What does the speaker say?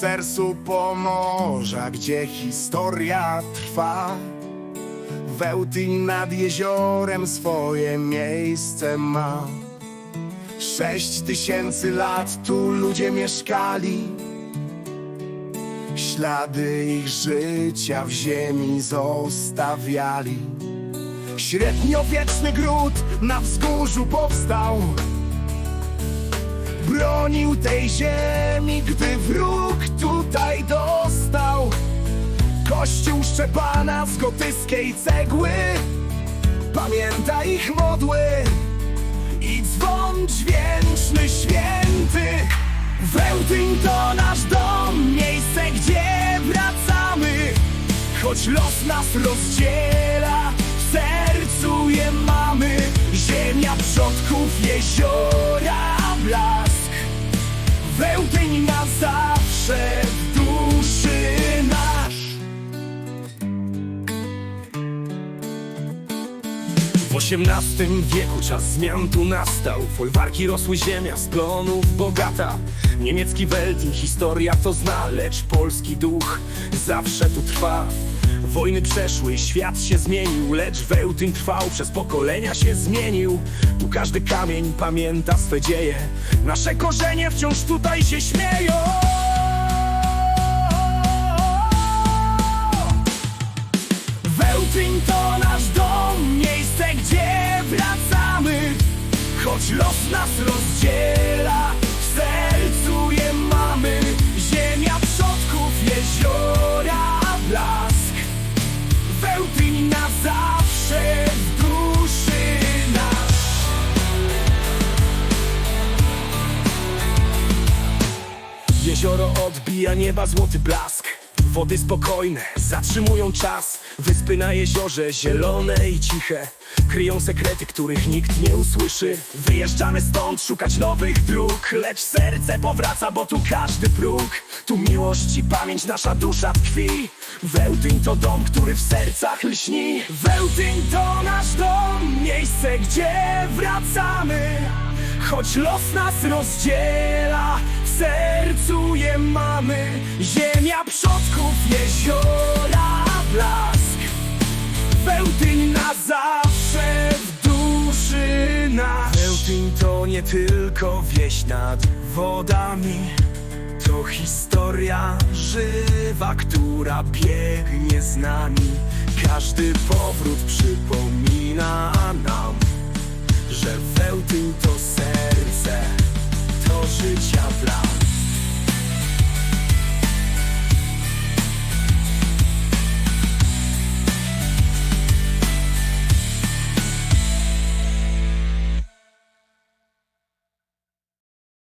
sercu Pomorza, gdzie historia trwa. Wełtyń nad jeziorem swoje miejsce ma. Sześć tysięcy lat tu ludzie mieszkali. Ślady ich życia w ziemi zostawiali. Średniowieczny gród na wzgórzu powstał. Bronił tej ziemi, gdy wróg tutaj dostał. Kościół Szczepana z gotyckiej cegły Pamięta ich modły. I dzwon dźwięczny święty Wełtyń to nasz dom Miejsce, gdzie wracamy. Choć los nas rozdziela W sercu je mamy. Ziemia przodków, jeziora XVIII wieku czas zmian tu nastał. Folwarki rosły ziemia z plonów bogata. Niemiecki Weltin, historia to zna Lecz polski duch zawsze tu trwa. Wojny przeszły, świat się zmienił Lecz Wełtyn trwał, przez pokolenia się zmienił. Tu każdy kamień pamięta swe dzieje. Nasze korzenie wciąż tutaj się śmieją. Wełtyń to Choć los nas rozdziela, w sercu je mamy. Ziemia przodków, jeziora, blask Wełtyń na zawsze w duszy nasz. Jezioro odbija nieba złoty blask Wody spokojne, zatrzymują czas. Wyspy na jeziorze, zielone i ciche. Kryją sekrety, których nikt nie usłyszy. Wyjeżdżamy stąd szukać nowych dróg. Lecz serce powraca, bo tu każdy próg. Tu miłość i pamięć, nasza dusza tkwi Wełtyń to dom, który w sercach lśni. Wełtyń to nasz dom, miejsce, gdzie wracamy. Choć los nas rozdziela, w sercu mamy Ziemia przodków, jeziora, blask. Wełtyń na zawsze w duszy nasz. Wełtyń to nie tylko wieś nad wodami To historia żywa, która biegnie z nami. Każdy powrót przypomina nam że Wełtyń to serce, to życia blask